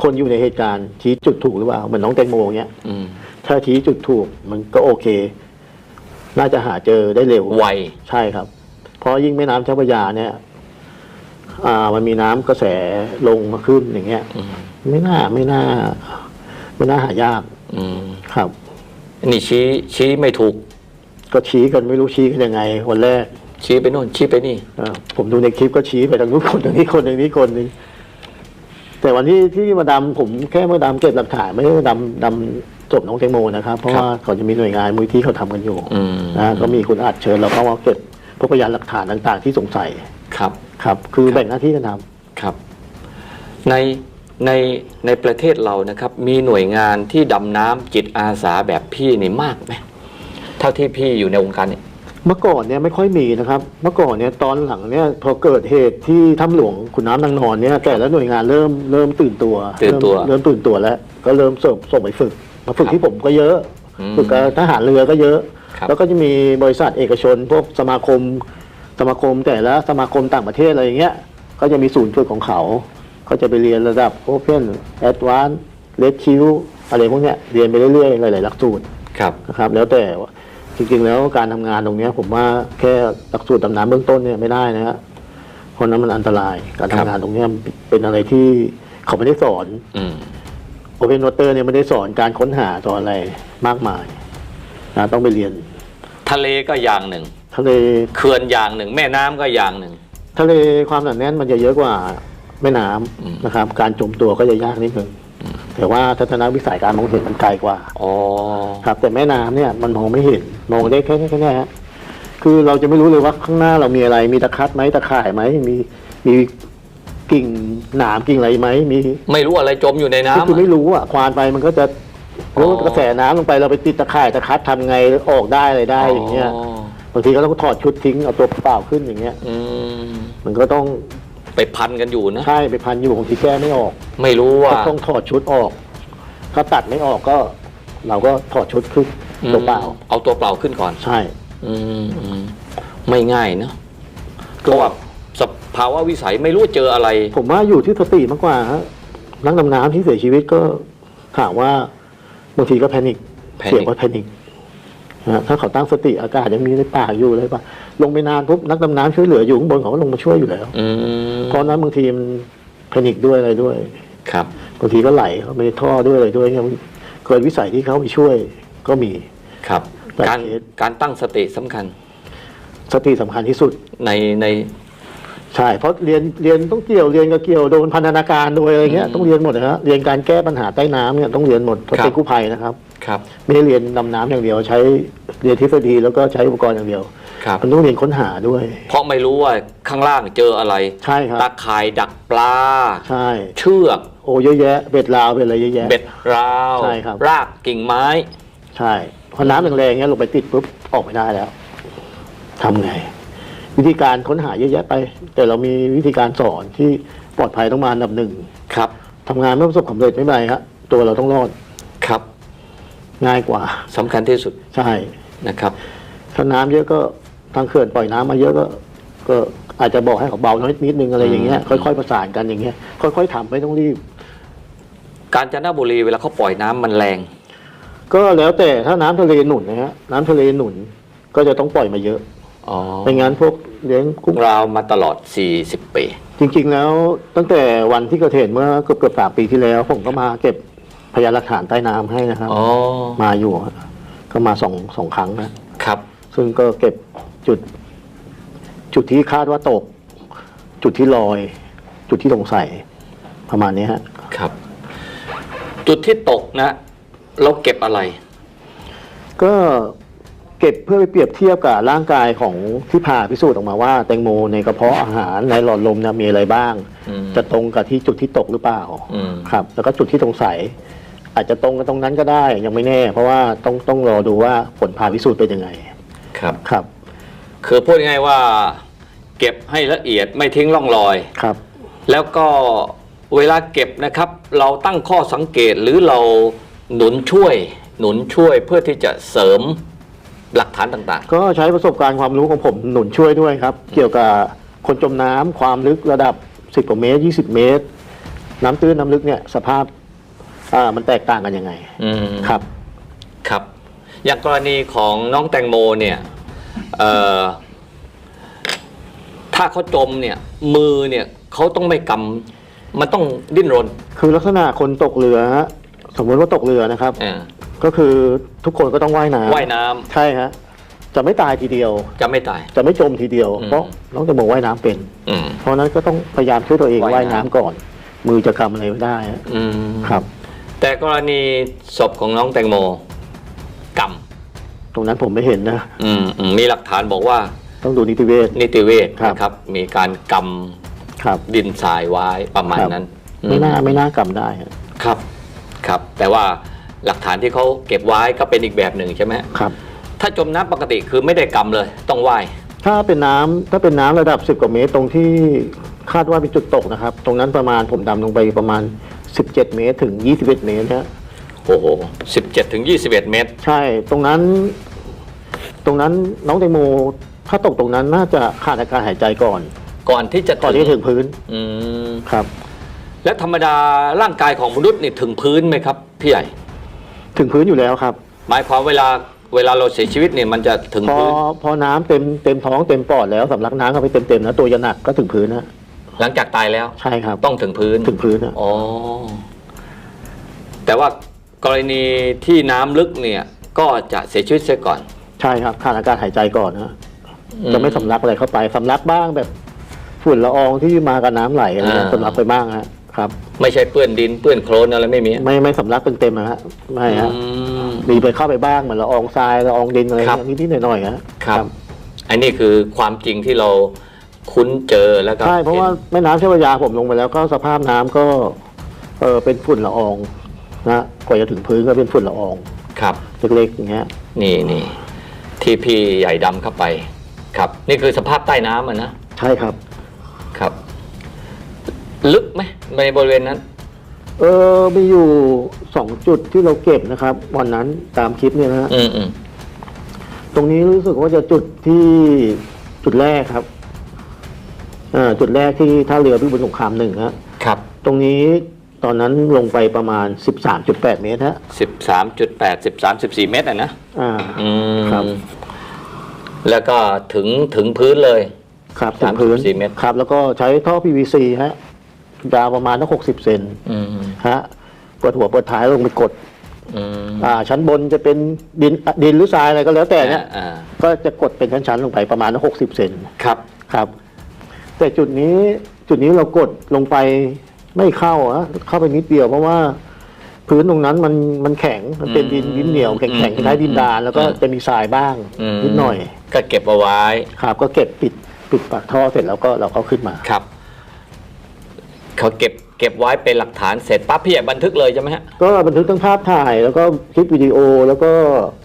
คนอยู่ในเหตุการณ์ชี้จุดถูกหรือเปล่าเหมือนน้องแตงโมเงี้ยอืมถ้าชี้จุดถูกมันก็โอเค น่าจะหาเจอได้เร็วไวใช่ครับ เพราะยิ่งแม่น้ำเจ้าพระยาเนี่ย อ่า มันมีน้ำกระแสลงมาขึ้นอย่างเงี้ย อืมไม่น่าไม่น่า ไม่น่าหายากอืมครับ นี่ชี้ชี้ไม่ถูก ก็ชี้กันไม่รู้ชี้กันยังไงวันแรกชี้ไปโน่นชี้ไปนี่ อ่าผมดูในคลิปก็ชี้ไปทางนู้นคนทางนี้คนทางนี้คนหนึง แต่วันที่ที่มาดำผมแค่มาดำเก็บหลักฐานไม่ได้มาดำดำศพน้องแตงโมนะครับ เพราะครับว่าเขาจะมีหน่วยงานมูลที่เขาทำกันอยู่อืมนะก็มีคุณอาจเชิญเราเข้ามาเก็บพวกพยานหลักฐานต่าง ๆ ที่สงสัยครับครับ คือครับแบ่งหน้าที่กันทำครับ ในในในประเทศเรานะครับ มีหน่วยงานที่ดำน้ำจิตอาสาแบบพี่นี่มากไหมเท่าที่พี่อยู่ในวงการเนี่ย เมื่อก่อนเนี่ยไม่ค่อยมีนะครับ เมื่อก่อนเนี่ยตอนหลังเนี่ยพอเกิดเหตุที่ถ้ำหลวงขุนน้ำนางนอนเนี่ยแต่ละหน่วยงานเริ่มเริ่มตื่นตัวตื่นตัว เริ่มเริ่มตื่นตัวแล้ว ก็เริ่มส่งส่งไปฝึกมาฝึกครับที่ผมก็เยอะ อืม ฝึกกับทหารเรือก็เยอะ ครับ แล้วก็จะมีบริษัทเอกชน พวกสมาคม สมาคมแต่ละสมาคมต่างประเทศอะไรอย่างเงี้ยก็จะมีศูนย์ฝึกของเขาเขาจะไปเรียนระดับ Open Advanced Red Q อะไรพวกเนี้ยเรียนไปเรื่อยๆหลายๆหลักสูตร ครับ นะครับแล้วแต่ว่า จริงๆแล้วการทำงานตรงเนี้ยผมว่าแค่หลักสูตรดำน้ำเบื้องต้นเนี่ยไม่ได้นะฮะเพราะนั้นมันอันตรายการทำครับงานตรงเนี้ยเป็นอะไรที่เขาไม่ได้สอนอืมโอเพนวอเตอร์เนี่ยไม่ได้สอนการค้นหาสอนอะไรมากมายนะต้องไปเรียน ทะเลก็อย่างหนึ่ง ทะเลเขื่อนอย่างหนึ่ง แม่น้ำก็อย่างหนึ่ง ทะเลความหนาแน่นมันจะเยอะกว่าแม่น้ำอืมนะครับ การจมตัวก็จะยากนิดนึง แต่ว่าทัศนวิสัยการมองเห็นมันไกลกว่าอ๋อครับ แต่แม่น้ำเนี่ยมันมองไม่เห็นมองได้แค่นี้แค่นี้ฮะคือเราจะไม่รู้เลยว่าข้างหน้าเรามีอะไร มีตะคัดไหมตะข่ายไหมมีมีกิ่งหนามกิ่งอะไรไหมมีไม่รู้อะไรจมอยู่ในคือน้ำคือไม่รู้อะควานไปมันก็จะอ๋อรู้กระแสน้ำลงไปเราไปติดตะข่ายตะคัดทำไงออกได้อะไรได้อย่างเงี้ยบางทีก็ต้องถอดชุดทิ้งเอาตัวเปล่าขึ้นอย่างเงี้ยอืมมันก็ต้อง ไปพันกันอยู่นะ ใช่ไปพันอยู่บางทีแก้ไม่ออกไม่รู้ว่า ก็ต้องถอดชุดออก ถ้าตัดไม่ออกก็ เราก็ถอดชุดขึ้นตัวเปล่า เอาตัวเปล่าขึ้นก่อน ใช่ อืมอืมไม่ง่ายเนอะเพราะว่าสภาวะวิสัยไม่รู้เจออะไร ผมว่าอยู่ที่สติมากกว่าฮะนักดำน้ำที่เสียชีวิตก็ถามว่าบางทีก็แพนิค Panic เสียงก็แพนิคนะ ถ้าเขาตั้งสติอากาศยังมีในปากอยู่เลยป่ะลงไปนานปุ๊บนักดำน้ำช่วยเหลืออยู่ข้างบนเขาก็ลงมาช่วยอยู่แล้วอืมเพราะฉะนั้นบางทีมันแพนิคด้วยอะไรด้วย ครับบางทีก็ไหลเข้าไปในท่อด้วยอะไรด้วยเนี่ยมันเกิดวิสัยที่เขาไปช่วยก็มีครับแบบการเคสการตั้งสติสำคัญ สติสำคัญที่สุดในใน ใช่เพราะเรียนเรียนต้องเกี่ยวเรียนก็เกี่ยวโดนพันธนาการโดยอะไรเงี้ยอืมต้องเรียนหมดนะฮะเรียนการแก้ปัญหาใต้น้ำเนี่ยต้องเรียนหมดเพราะครับ เป็นกู้ภัยนะครับครับไม่ได้เรียนดำน้ำอย่างเดียวใช้เรียนทฤษฎีแล้วก็ใช้อุปกรณ์อย่างเดียวครับ มันต้องเรียนค้นหาด้วย เพราะไม่รู้ว่าข้างล่างเจออะไร ใช่ครับ ตาข่ายดักปลา ใช่ เชือก โอ้เยอะแยะเบ็ดลาวเป็นอะไรเยอะแยะ เบ็ดราว ใช่ครับ รากกิ่งไม้ ใช่พอน้ำแรงๆเงี้ยลงไปติดปุ๊บออกไม่ได้แล้วทำไง วิธีการค้นหาเยอะแยะไป แต่เรามีวิธีการสอนที่ปลอดภัยต้องมาอันดับหนึ่งครับทำงานไม่ประสบความสำเร็จไม่เป็นไรครับตัวเราต้องรอดครับ ง่ายกว่าสำคัญที่สุดใช่นะครับถ้าน้ำเยอะก็ทางเขื่อนปล่อยน้ำมาเยอะก็ก็อาจจะบอกให้เขาเบาน้อยนิดนึงอะไรอย่างเงี้ยอืมค่อยๆประสานกันอย่างเงี้ยค่อยๆทำไม่ต้องรีบ กาญจนบุรีเวลาเขาปล่อยน้ำมันแรง ก็แล้วแต่ถ้าน้ำทะเลหนุนนะฮะน้ำทะเลหนุนก็จะต้องปล่อยมาเยอะ อ๋อไม่งั้นพวกเลี้ยงกุ้งราวมาตลอด 40 ปี จริงๆแล้วตั้งแต่วันที่เกิดเหตุเมื่อเกือบเกือบสามปีที่แล้ว ผมก็มาเก็บพยานหลักฐานใต้น้ำให้นะครับ อ๋อ มาอยู่ฮะก็มาสองสองครั้งนะ ครับ ซึ่งก็เก็บจุด จุดที่คาดว่าตก จุดที่ลอย จุดที่สงสัยประมาณนี้ฮะ ครับ จุดที่ตกนะ เราเก็บอะไร ก็ เก็บเพื่อไปเปรียบเทียบกับร่างกายของที่ผ่าพิสูจน์ออกมาว่า แตงโมในกระเพาะอาหารในหลอดลมเนี่ยมีอะไรบ้าง อืม จะตรงกับที่จุดที่ตกหรือเปล่าอืม ครับแล้วก็จุดที่สงสัย อาจจะตรงกับตรงนั้นก็ได้ยังไม่แน่ เพราะว่าต้องต้องรอดูว่าผลผ่าพิสูจน์เป็นยังไงครับ ครับคือพูดง่ายๆว่า เก็บให้ละเอียดไม่ทิ้งร่องรอย ครับ แล้วก็เวลาเก็บนะครับ เราตั้งข้อสังเกตหรือเราหนุนช่วย หนุนช่วยเพื่อที่จะเสริม หลักฐานต่างก็ใช้ประสบการณ์ความรู้ของผมหนุนช่วยด้วยครับ เกี่ยวกับคนจมน้ำความลึกระดับ 10กว่าเมตร 20 เมตร น้ำตื้นน้ำลึกเนี่ยสภาพอ่ามันแตกต่างกันยังไงอืม ครับ ครับ อย่างกรณีของน้องแตงโมเนี่ยเอ่อถ้าเขาจมเนี่ย มือเนี่ยเขาต้องไม่กำมันต้องดิ้นรนคือลักษณะคนตกเรือฮะสมมติว่าตกเรือนะครับอ่า ก็คือทุกคนก็ต้องว่ายน้ำว่ายน้ำใช่ฮะจะไม่ตายทีเดียว จะไม่ตาย จะไม่จมทีเดียว อืม เพราะน้องแตงโมว่ายน้ำเป็น อืม เพราะฉะนั้นก็ต้องพยายามช่วยตัวเองว่ายว่ายน้ำน้ำ ก่อน มือจะกำอะไรไม่ได้ฮะอืมครับ แต่กรณีศพของน้องแตงโมกตรงนั้นผมไม่เห็นนะำอืมอืมมีหลักฐานบอกว่า ต้องดูนิติเวช นิติเวชครับ นะครับ มีการกครับำดินทรายไว้ประมาณครับ นั้นไม่น่าอืไม่น่ากำได้ฮะครับ ครับ แต่ว่า หลักฐานที่เขาเก็บไว้ก็เป็นอีกแบบหนึ่งใช่ไหมครับ ถ้าจมน้ำปกติคือไม่ได้กำเลยต้องว่ายถ้าเป็นน้ำถ้าเป็นน้ำระดับ 10 กว่าเมตรตรงที่คาดว่าเป็นจุดตกนะครับ ตรงนั้นประมาณผมดำลงไปประมาณ 17 เมตรถึง 21 เมตรฮะโอ้โหสิบเจ็ดถึงยี่สิบเอ็ดเมตร ใช่ตรงนั้น ตรงนั้นน้องแตงโมถ้าตกตรงนั้นน่าจะขาดอากาศหายใจก่อน ก่อนที่จะก่อนที่จะถึงพื้นอืม ครับ และธรรมดาร่างกายของมนุษย์นี่ถึงพื้นไหมครับพี่ใหญ่ ถึงพื้นอยู่แล้วครับ หมายความเวลาเวลาเราเสียชีวิตเนี่ยมันจะถึงพอพื้น พอน้ำเต็มเต็มท้องเต็มปอดแล้วสำลักน้ำเข้าไปเต็มเต็มๆนะตัวจะหนักก็ถึงพื้นนะหลังจากตายแล้ว ใช่ครับต้องถึงพื้นถึงพื้นนะอ๋อแต่ว่ากรณีที่น้ำลึกเนี่ย ก็จะเสียชีวิตเสียก่อน ใช่ครับขาดอากาศหายใจก่อนนะอืมจะไม่สำลักอะไรเข้าไปสำลักบ้างแบบฝุ่นละอองที่มากับน้ำไหลอะไรเงี้ยอ่า สำลักไปบ้างฮะ ครับ ไม่ใช่เปื้อนดินเปื้อนโคลนอะไรไม่มี ไม่ไม่สำลักเป็นเต็มนะฮะไม่ฮะอืมมีไปเข้าไปบ้างเหมือนละอองทรายละอองดินอะไรครับนิดนิดๆหน่อยๆฮะครับ อันนี้คือความจริงที่เราคุ้นเจอแล้วก็ใช่เพราะว่าห็นแม่น้ำเจ้าพระยาผมลงไปแล้วก็สภาพน้ำก็เออเป็นฝุ่นละอองนะกว่าจะถึงพื้นก็เป็นฝุ่นละอองครับเล็กๆอย่างเงี้ยนี่นี่ที่พี่ใหญ่ดำเข้าไป ครับ นี่คือสภาพใต้น้ำอะนะใช่ครับครับ ลึกไหมในบริเวณนั้น เออมีอยู่สองจุดที่เราเก็บนะครับ วันนั้นตามคลิปเนี่ยนะฮะอืมอืมตรงนี้รู้สึกว่าจะจุดที่จุดแรกครับอ่าจุดแรกที่ท่าเรือพิบูลสงครามหนึ่งฮะครับตรงนี้ตอนนั้นลงไปประมาณ 13.8 เมตรฮะสิบสามจุดแปดสิบสามสิบสี่เมตรอะนะอ่า อืมครับ แล้วก็ถึงถึงพื้นเลย ครับถึงพื้น34เมตร ครับ แล้วก็ใช้ท่อ PVC ฮะ ยาวประมาณตั้ง60เซนอืมฮะเปิดหัวเปิดท้ายลงไปกดอืมอ่า ชั้นบนจะเป็นดินดินหรือทรายอะไรก็แล้วแต่เนี่ยอ่าก็จะกดเป็นชั้นๆลงไปประมาณหกสิบเซนครับครับ แต่จุดนี้จุดนี้เรากดลงไปไม่เข้าอะเข้าไปนิดเดียวเพราะว่าพื้นตรงนั้นมันมันแข็งมันเป็นดินดินเหนียวแข็งแข็งคล้ายๆดินดานแล้วก็จะมีทรายบ้างอืมนิดหน่อย ก็เก็บเอาไว้ครับก็เก็บปิดปิดปากท่อเสร็จแล้วก็เราก็ขึ้นมาครับ เขาเก็บเก็บไว้เป็นหลักฐานเสร็จปั๊บพี่ใหญ่บันทึกเลยใช่ไหมฮะก็บันทึกทั้งภาพถ่าย แล้วก็คลิปวิดีโอแล้วก็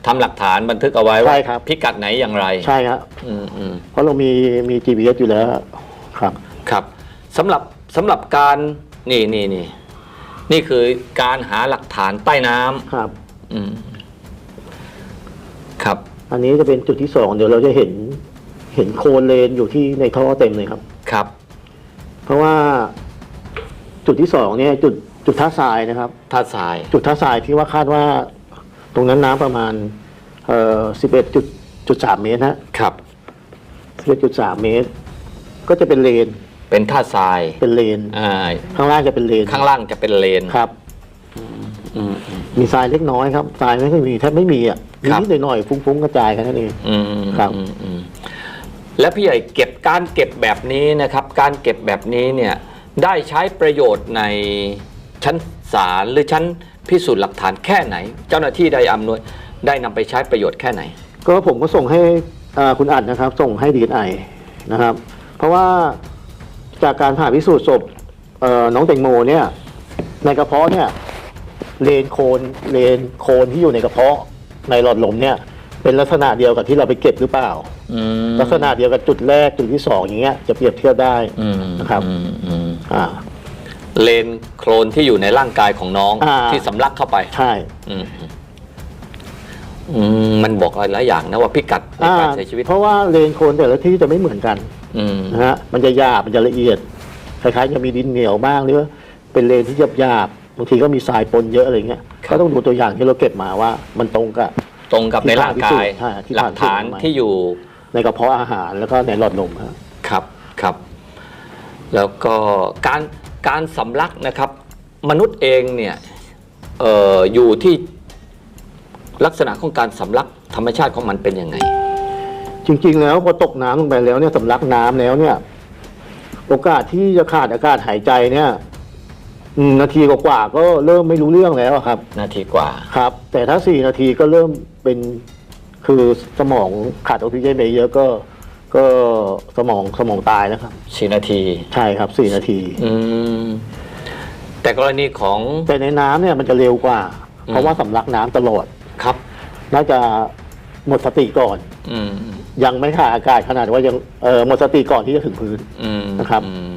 ทำหลักฐานบันทึกเอาไว้ว่าใช่ครับ พิกัดไหนอย่างไรใช่ครับอืมอืม เพราะเรามีมี GPS อยู่แล้วครับ ครับสำหรับสำหรับการนี่นี่นี่นี่คือการหาหลักฐานใต้น้ำครับอืมครับ อันนี้จะเป็นจุดที่สองเดี๋ยวเราจะเห็นเห็นโคลนเลนอยู่ที่ในท่อเต็มเลยครับ ครับ เพราะว่า จุดที่สองเนี่ยจุดจุดท่าทรายนะครับ ท่าทราย จุดท่าทรายที่ว่าคาดว่า ตรงนั้นน้ำประมาณเอ่อสิบเอ็ดจุดจุดสามเมตรฮะครับ สิบเอ็ดจุดสามเมตร ก็จะเป็นเลนเป็นท่าทรายเป็นเลน อ่าข้างล่างจะเป็นเลนข้างล่างจะเป็นเลน ครับ อืมอืมมีทรายเล็กน้อยครับทรายไม่ค่อยมีแทบไม่มีอะมีครับ นิดหน่อยๆฟุ้งๆกระจายกันนั่นเอง อืมครับ อืมอืมและพี่ใหญ่เก็บการเก็บแบบนี้นะครับ การเก็บแบบนี้เนี่ย ได้ใช้ประโยชน์ในชั้นศาลหรือชั้นพิสูจน์หลักฐานแค่ไหน เจ้าหน้าที่ได้อำนวยได้นำไปใช้ประโยชน์แค่ไหน ก็ผมก็ส่งให้อ่าคุณอัดนะครับ ส่งให้ดีไอนะครับ เพราะว่าจากการผ่าพิสูจน์ศพเอ่อน้องแตงโมเนี่ยในกระเพาะเนี่ยเลนโคนเลนโคนที่อยู่ในกระเพาะในหลอดลมเนี่ย เป็นลักษณะเดียวกับที่เราไปเก็บหรือเปล่า อืมลักษณะเดียวกับจุดแรกจุดที่สองอย่างเงี้ยจะเปรียบเทียบได้ อืมนะครับ อืมอืมอ่า เลนโครนที่อยู่ในร่างกายของน้องอ่า ที่สำลักเข้าไป ใช่ อืมอืมมันบอกอะไรหลายอย่างนะว่าพิกัดในอ่าการเสียชีวิตเพราะว่าเลนโคนแต่ละที่จะไม่เหมือนกันอืมนะฮะมันจะหยาบมันจะละเอียดคล้ายๆจะมีดินเหนียวบ้างหรือว่าไปเป็นเลนที่หยาบๆบางทีก็มีทรายปนเยอะอะไรเงี้ยครับก็ต้องดูตัวอย่างที่เราเก็บมาว่า มันตรงกับ ตรงกับในร่างกายใช่ที่หลัผ่านกฐานพิสูจน์มาที่อยู่ในกระเพาะอาหารแล้วก็ในหลอดลมครับครับครับ แล้วก็การการสำลักนะครับ มนุษย์เองเนี่ยเอออยู่ที่ลักษณะของการสำลักธรรมชาติของมันเป็นยังไง จริง ๆ แล้วพอตกน้ำลงไปแล้วเนี่ยสำลักน้ำแล้วเนี่ย โอกาสที่จะขาดอากาศหายใจเนี่ย อืมนาทีกว่าๆก็เริ่มไม่รู้เรื่องแล้วอะครับ นาทีกว่า ครับ แต่ถ้าสี่นาทีก็เริ่มเป็นคือสมองขาดออกซิเจนไปเยอะก็ ก็สมองสมองตายนะครับสี่นาที ใช่ครับสี่นาที อืม แต่กรณีของแต่ในน้ำเนี่ยมันจะเร็วกว่า เพราะว่าสำลักน้ำตลอด ครับ น่าจะหมดสติก่อน อืม ยังไม่ขาดอากาศขนาดว่ายังเออหมดสติก่อนที่จะถึงพื้น อืมนะครับ อืม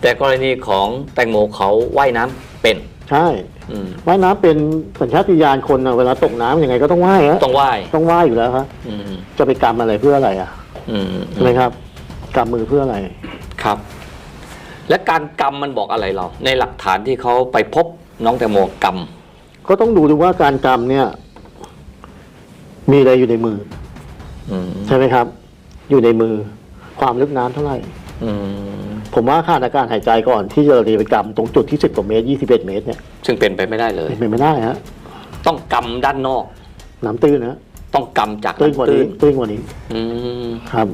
แต่กรณีของแตงโมเขาว่ายน้ำเป็นใช่อืมว่ายน้ำเป็นสัญชาตญาณคนนะเวลาตกน้ำยังไงก็ต้องว่ายฮะต้องว่ายต้องว่ายอยู่แล้วครับอืมจะไปกรรมอะไรเพื่ออะไรอะอืมใช่ไหมครับกรรมมือเพื่ออะไร ครับ และการกรรมมันบอกอะไรเรา ในหลักฐานที่เขาไปพบน้องแตงโมกรรมก็ต้องดูดูว่าการกรรมเนี่ย มีอะไรอยู่ในมือ อืมใช่ไหมครับ อยู่ในมือความลึกน้ำเท่าไหร่อืม ผมว่าขาดอากาศหายใจก่อนที่จะเรียไปกรรมตรงจุดที่สิบกว่าเมตรยี่สิบเอ็ดเมตรเนี่ยซึ่งเป็นไปไม่ได้เลย เป็นไปไม่ได้ฮะต้องกรรมด้านนอก น้ำตื้นนะต้องกรรมจากตื้นกว่าน้ำนี้ตื้นกว่านี้อืมครับ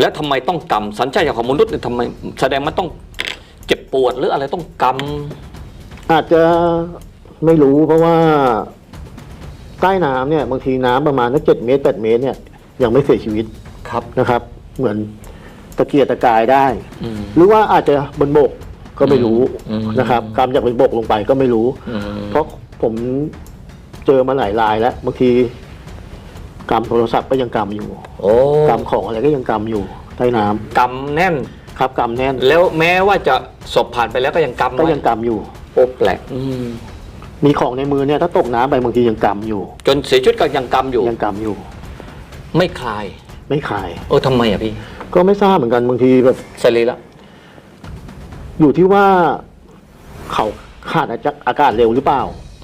แล้วทำไมต้องกรรมสัญชาตญาณของมนุษย์เนี่ยทำไม แสดงมันต้องเจ็บปวดหรืออะไรต้องกรรมอาจจะไม่รู้เพราะว่าใต้น้ำเนี่ยบางทีน้ำประมาณสักเจ็ดเมตรแปดเมตรเนี่ยยังไม่เสียชีวิตครับนะครับ เหมือน ตะเกียกตะกายได้อืมหรือว่าอาจจะบนบกก็ไม่รู้อืมนะครับกรรมจากบนบกลงไปก็ไม่รู้อืมเพราะผมเจอมาหลายรายแล้วบางทีกรรมโทรศัพท์ก็ยังกรรมอยู่โอ้กรรมของอะไรก็ยังกรรมอยู่ใต้น้ำกรรมแน่นครับกรรมแน่น แล้วแม้ว่าจะศพผ่านไปแล้วก็ยังกรรมก็ไว้ยังกรรมอยู่ โอ้แปลกอืมมีของในมือเนี่ยถ้าตกน้ำไปบางทียังกรรมอยู่ จนเสียชีวิตก็ยังกรรมอยู่ยังกรรมอยู่ ไม่คลายไม่ขาย เออทำไมอะพี่ ก็ไม่ทราบเหมือนกันบางทีแบบสรีระอยู่ที่ว่าเขาขาดอากาศเร็วหรือเปล่า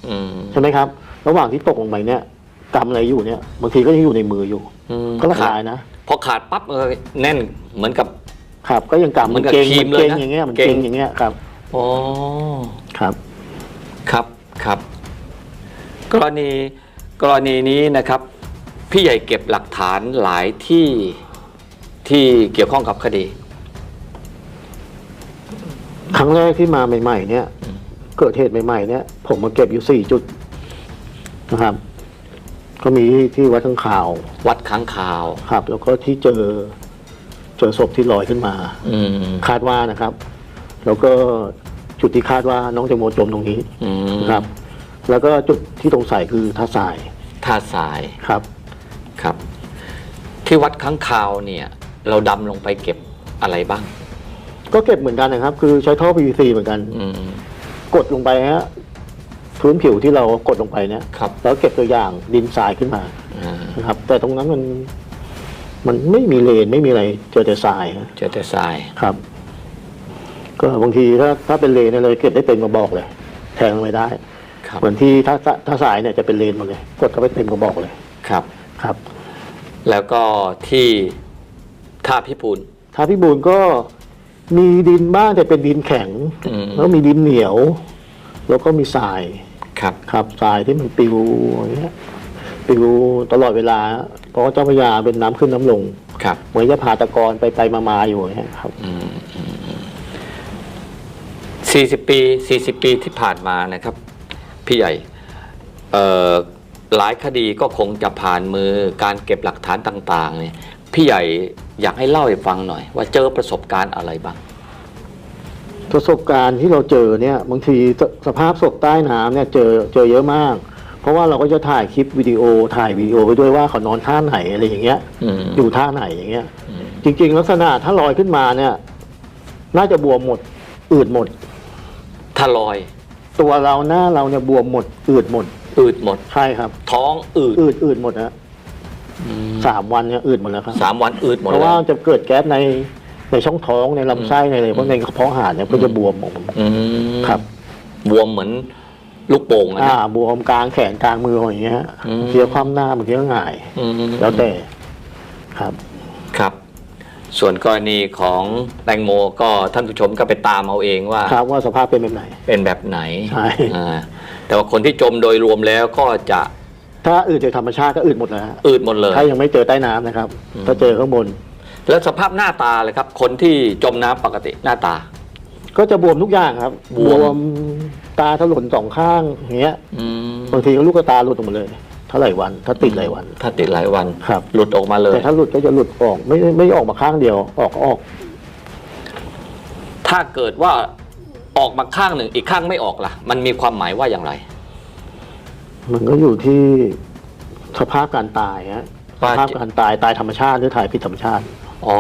อืมใช่ไหมครับ ระหว่างที่ตกลงไปเนี่ยกรรมอะไรอยู่เนี่ยบางทีก็ยังอยู่ในมืออยู่อืมก็ละลายนะพอขาดปั๊บเออแน่นเหมือนกับ ครับ ก็ยังกรรมเหมืมัอนนกับเก่งครีมัมนเลยเก่งนะอย่างเงี้ยมันเก่งเก่งอย่างเงี้ยครับ อ๋อ ครับ ครับครับ กรณีกรณีนี้นะครับ พี่ใหญ่เก็บหลักฐานหลายที่ ที่เกี่ยวข้องกับคดี ครั้งแรกที่มาใหม่ๆ เนี่ย เกิดเหตุใหม่ๆ เนี่ย ผมมาเก็บอยู่สี่จุดนะครับ ก็มีที่วัดทั้งข่าว วัดค้างคาว ครับ แล้วก็ที่เจอ เจอศพที่ลอยขึ้นมา อืมคาดว่านะครับ แล้วก็จุดที่คาดว่าน้องแตงโมจมตรงนี้อืมนะครับ แล้วก็จุดที่ตรงใส่คือท่าทรายท่าทรายครับ ครับ ที่วัดค้างคาวเนี่ย เราดำลงไปเก็บอะไรบ้าง ก็เก็บเหมือนกันนะครับ คือใช้ท่อ PVC เหมือนกัน อืม กดลงไปฮะพื้นผิวที่เรากดลงไปเนี่ยครับ แล้วเก็บตัวอย่างดินทรายขึ้นมาอ่านะครับ แต่ตรงนั้นมัน มันไม่มีเลนไม่มีอะไรเจอแต่ทรายฮะเจอแต่ทราย ครับ ก็บางทีถ้าถ้าเป็นเลนเนี่ยเราเก็บได้เต็มกระบอกเลย แทงลงไปได้ ครับ เหมือนที่ถ้าถ้าสายเนี่ยจะเป็นเลนหมดเลย กดเข้าไปเต็มกระบอกเลยครับ ครับ แล้วก็ที่ ท่าพิปูนถ้าพี่บูนก็มีดินบ้างแต่เป็นดินแข็ง อืม แล้วมีดินเหนียว แล้วก็มีทรายครับ ครับทรายที่มันปลิวอย่างเงี้ยปลิวตลอดเวลา เพราะว่าเจ้าพระยาเป็นน้ำขึ้นน้ำลง ครับเหมือนจะผ่าตะกอนไปไปมามาอยู่อย่างเงี้ยครับ สี่สิบปีสี่สิบปีที่ผ่านมานะครับ พี่ใหญ่เอ่อหลายคดีก็คงจะผ่านมือการเก็บหลักฐานต่าง ๆ เนี่ย พี่ใหญ่อยากให้เล่าให้ฟังหน่อย ว่าเจอประสบการณ์อะไรบ้าง ประสบการณ์ที่เราเจอเนี่ยบางทีสสภาพศพใต้น้ำเนี่ยเจอเจอเยอะมาก เพราะว่าเราก็จะถ่ายคลิปวิดีโอถ่ายวิดีโอไปด้วยว่าเขานอนท่าไหนอะไรอย่างเงี้ยอืม อยู่ท่าไหนอย่างเงี้ยอืมจริง ๆ ลักษณะถ้าลอยขึ้นมาเนี่ย น่าจะบวมหมด อืดหมดถ้าลอย ตัวเราหน้าเราเนี่ยบวมหมด อืดหมด อืดหมด ใช่ครับ ท้องอืด อืดอืดหมดนะ สามวันเนี่ยอืดหมดแล้วครับสามวันอืดหมดเพราะแล้ว่า วจะเกิดแก๊สในในช่องท้องในลำไส้ในอะไรพวกในกระเพาะอาหารเนี่ยก็จะบวมออกมาอืมครับ บวมเหมือนลูกโป่งอะอ่านะ บวมกลางแขนกลางมืออย่างเงี้ยฮะอืมเทียความหน้าบางทีก็หงาย อืมแล้วแต่ครับ ครับ ส่วนกรณีของแตงโมก็ท่านผู้ชมก็ไปตามเอาเองว่า ครับว่าสภาพเป็นแบบไหน เป็นแบบไหนใช่ อ่าแต่ว่าคนที่จมโดยรวมแล้วก็จะ ถ้าอื่นจากธรรมชาติก็อื่นหมดแล้วฮะอืดหมดเลย ถ้ายังไม่เจอใต้น้ำนะครับอืมถ้าเจอข้างบน แล้วสภาพหน้าตาเลยครับ คนที่จมน้ำปกติหน้าตา ก็จะบวมทุกอย่างครับบบวมวม ตาถลนสองข้างอย่างเงี้ยอืมบางทีก็ลูกตาหลุดออกมาเลยเท่าไหร่วัน ถ้าติดหลายวัน ถ้าติดหลายวัน ครับ หลุดออกมาเลย แต่ถ้าหลุดก็จะหลุดออกไม่ไม่ออกมาข้างเดียวออกก็ออก ถ้าเกิดว่าออกมาข้างหนึ่งอีกข้างไม่ออกล่ะ มันมีความหมายว่าอย่างไร มันก็อยู่ที่สภาพการตายฮะสว่า ภาพการตายตายธรรมชาติหรือตายผิดธรรมชาติ อ๋อ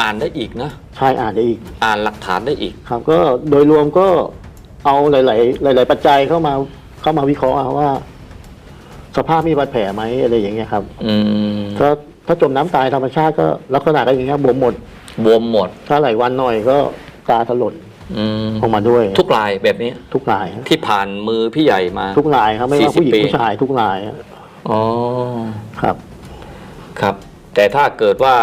อ่านได้อีกนะ ใช่อ่านได้อีกอ่านหลักฐานได้อีก ครับ ก็โดยรวมก็เอาหลาย ๆ หลาย ๆ ปัจจัยเข้ามาเข้ามาวิเคราะห์เอาว่า สภาพมีบาดแผลไหมอะไรอย่างเงี้ยครับ อืมถ้าถ้าจมน้ำตายธรรมชาติก็ลักษณะก็อย่างเงี้ยบวมหมด บวมหมด ถ้าหลายวันหน่อยก็ตาถลน อืมออกมาด้วย ทุกรายแบบนี้ ทุกรายฮะที่ผ่านมือพี่ใหญ่มา ทุกรายครับไม่ว่า40ผู้หญิงปีผู้ชายทุกรายฮะอ๋อครับ ครับ แต่ถ้าเกิดว่า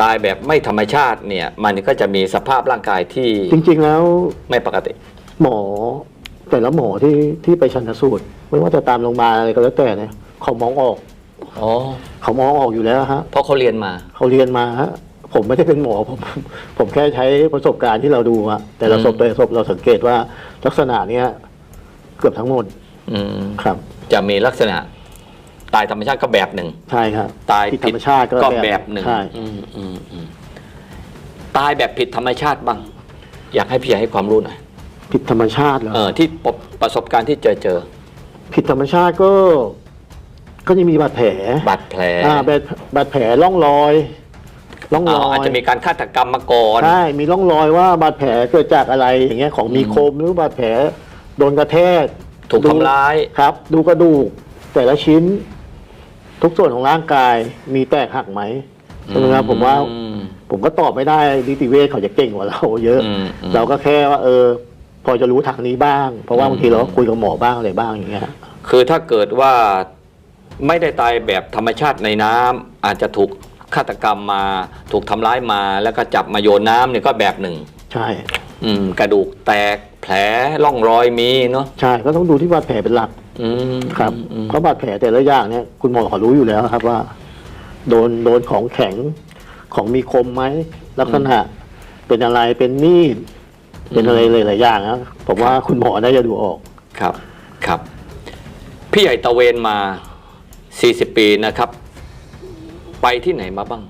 ตายแบบไม่ธรรมชาติเนี่ย มันก็จะมีสภาพร่างกายที่จริง ๆ แล้ว ไม่ปกติ หมอ แต่ละหมอที่ที่ไปชันสูตรไม่ว่าจะตามโรงพยาบาลอะไรก็แล้วแต่เนี่ยเขามองออกอ๋อเขามองออกอยู่แล้วฮะเพราะเขาเรียนมา เขาเรียนมาฮะ ผมไม่ได้เป็นหมอผมผมแค่ใช้ประสบการณ์ที่เราดูอะแต่ละอืมศพแต่ละศพเราสังเกตว่าลักษณะเนี้ยเกือบทั้งหมดอืมครับ จะมีลักษณะ ตายธรรมชาติก็แบบหนึ่ง ใช่ครับตายผิดธรรมชาติก็ก็แบบหนึ่งใช่อืมอืมอืมตายแบบผิดธรรมชาติบ้าง อยากให้พี่ใหญ่ให้ความรู้หน่อยผิดธรรมชาติเหรอเออที่ประประสบการณ์ที่เจอเจอ ผิดธรรมชาติก็ ก็จะมีบาดแผลบาดแผลอ่าบาดบาดแผลร่องรอย ร่องรอ๋ออยอาจจะมีการฆาตกรรมมาก่อนใช่มีร่องรอยว่าบาดแผลเกิดจากอะไรอย่างเงี้ยของมีคมหรือบาดแผลโดนกระแทกถูกทำร้ายครับ ดูกระดูกแต่ละชิ้น ทุกส่วนของร่างกายมีแตกหักไหมใช่ไหมครับผมว่าอืมผมก็ตอบไม่ได้นิติเวชเขาจะเก่งกว่าเราเยอะอืมอืมเราก็แค่ว่า เออ พอจะรู้ทางนี้บ้าง เพราะว่าอืมบางทีเราก็คุยกับหมอบ้างอะไรบ้างอย่างเงี้ยคือถ้าเกิดว่าไม่ได้ตายแบบธรรมชาติในน้ำอาจจะถูก ฆาตกรรมมาถูกทำร้ายมาแล้วก็จับมาโยนน้ำเนี่ยก็แบบหนึ่ง ใช่ อืม กระดูกแตกแผลร่องรอยมีเนาะใช่ก็ต้องดูที่บาดแผลเป็นหลักอืมครับอืมเพราะบาดแผลแต่ละอย่างเนี่ยคุณหมอเขารู้อยู่แล้วครับว่า โดนโดนของแข็งของมีคมไหมลักษณะเป็นอะไรเป็นมีดเป็นอะไรหลายๆอย่างนะผมว่าคุณหมอน่าจะดูออก ครับครับ พี่ใหญ่ตะเวนมา 40 ปีนะครับไป ที่ไหนมาบ้าง